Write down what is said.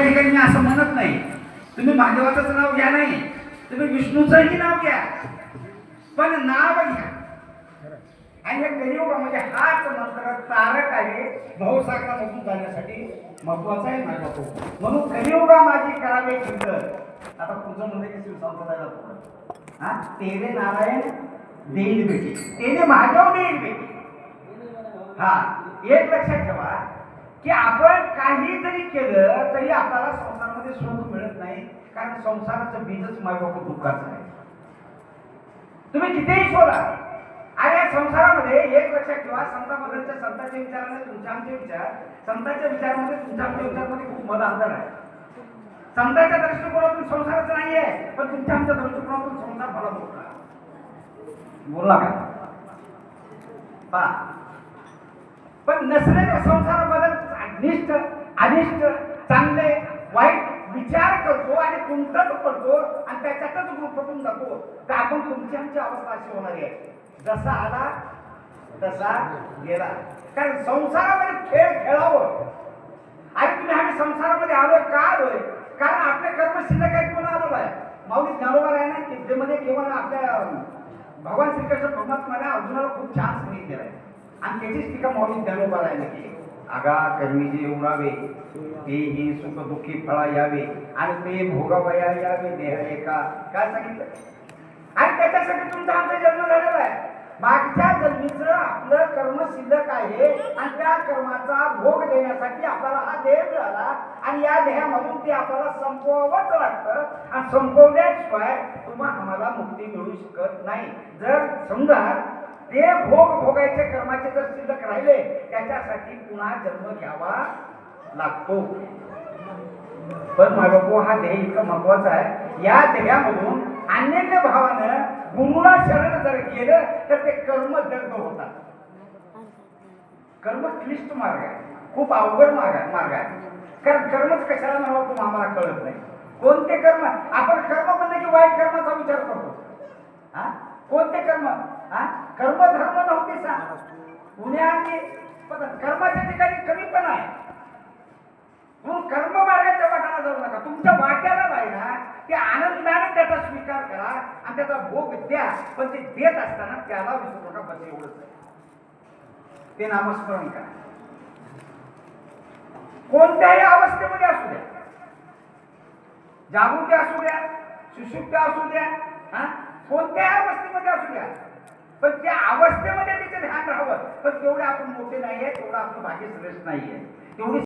त्या ठिकाणी मी असं म्हणत नाही. तुम्ही महादेवाचंच नाव घ्या नाही. तुम्ही विष्णूचंही नाव घ्या. पण नाव घ्या. आणि हे कलियुगामध्ये म्हणजे हाच मंत्र तारक आहे. भाऊसागरामधून जाण्यासाठी महत्त्वाचा आहे माझ्या तो म्हणून कलियुगा माझी करावे चिंतन आता पूजन म्हणजे शिव शिवसंप्रदायाला थोडं हा? तेरे नारायण देईल बेटी. तेने महादेव देईल बेटी. हा एक लक्षात ठेवा. की आपण काही जरी केलं तरी आपल्याला संसारामध्ये सुख मिळत नाही कारण संसाराचं बीजच मायबाप दुःखाचं आहे तुम्ही कितीही शोधा आणि या संसारामध्ये एक लक्षात ठेवा संताबद्दलच्या संतांच्या विचारामध्ये तुमच्या आमचे विचार संतांच्या विचारामध्ये तुमच्या आमच्या विचारामध्ये खूप मध अंतर आहे. संतांच्या दृष्टिकोनातून संसाराचं नाही आहे पण तुमच्या आमच्या दृष्टिकोनातून संसार मला मोठा बोलला का? पहा. पण नसलेल्या संसारामध्ये निष्ठ अनिष्ट चांगले वाईट विचार करतो आणि तुमचाच पडतो आणि त्याच्यातच गुंतून जातो. तर आपण तुमची आमची अवस्था अशी होणारी आहे. जसा आला तसा गेला. कारण संसारामध्ये खेळ खेळावं. आणि तुम्ही आम्ही संसारामध्ये आलो का आलोय कारण आपले कर्म शिल्लक आहेत म्हणून आलो आहे? माऊली ज्ञानोबा आहे ना विद्येमध्ये केवळ आपल्या भगवान श्रीकृष्ण परमात्माने अर्जुनाला खूप छान सांगितलेला आहे आणि त्याचीच टीका माऊली ज्ञानोबा राहिला की आगा कर्मी जे उणावे ते ही सुख दुःखी फळा यावे. आणि ते भोगावया यावे देह एका. काय सांगितलं? आणि त्याच्यासाठी तुमचा आमचा जन्म झालेला आहे. मागच्या जन्मीचं आपलं कर्म शिल्लक आहे आणि त्या कर्माचा भोग देण्यासाठी आपल्याला हा देह मिळाला. आणि या देहामधून ते आपल्याला संपवावंच लागतं. आणि संपवल्याशिवाय तुम्हाला आम्हाला मुक्ती मिळू शकत नाही. जर समजा ते भोग भोगायचे कर्माचे जर शिल्लक राहिले त्याच्यासाठी पुन्हा जन्म घ्यावा लागतो. पण बाबू हा ध्येय इतका महत्त्वाचा आहे. या ध्येयामधून अन्य भावानं गुरुला शरण जर गेलं तर ते कर्म दग्ध होतात. कर्म क्लिष्ट मार्ग आहे. खूप अवघड मार्ग आहे मार्ग आहे. कारण कर्मच कशाला म्हणावं तुम्ही आम्हाला कळत नाही. कोणते कर्म? आपण कर्म म्हणलं की वाईट कर्माचा विचार करतो हा कोणते कर्म हा कर्म धर्म नव्हते सांग पुण्याने पण कर्माच्या ठिकाणी कमी पण आहे. म्हणून कर्म मार्गाच्या वाटाला जाऊ नका. तुमच्या वाट्याला नाही ना. ते आनंदाने त्याचा स्वीकार करा आणि त्याचा भोग द्या. पण ते देत असताना त्याला विसरू नका बस एवढंच आहे. ते नामस्मरण करा. कोणत्याही अवस्थेमध्ये असू द्या. जागृती असू द्या सुषुप्त असू द्या हा? कोणत्याही अवस्थेमध्ये असू द्या. पण त्या अवस्थेमध्ये त्याचं ध्यान राहावं. पण तेवढे आपण मोठे नाहीये तेवढं आपलं भाग्य श्रेष्ठ नाहीये. तेवढी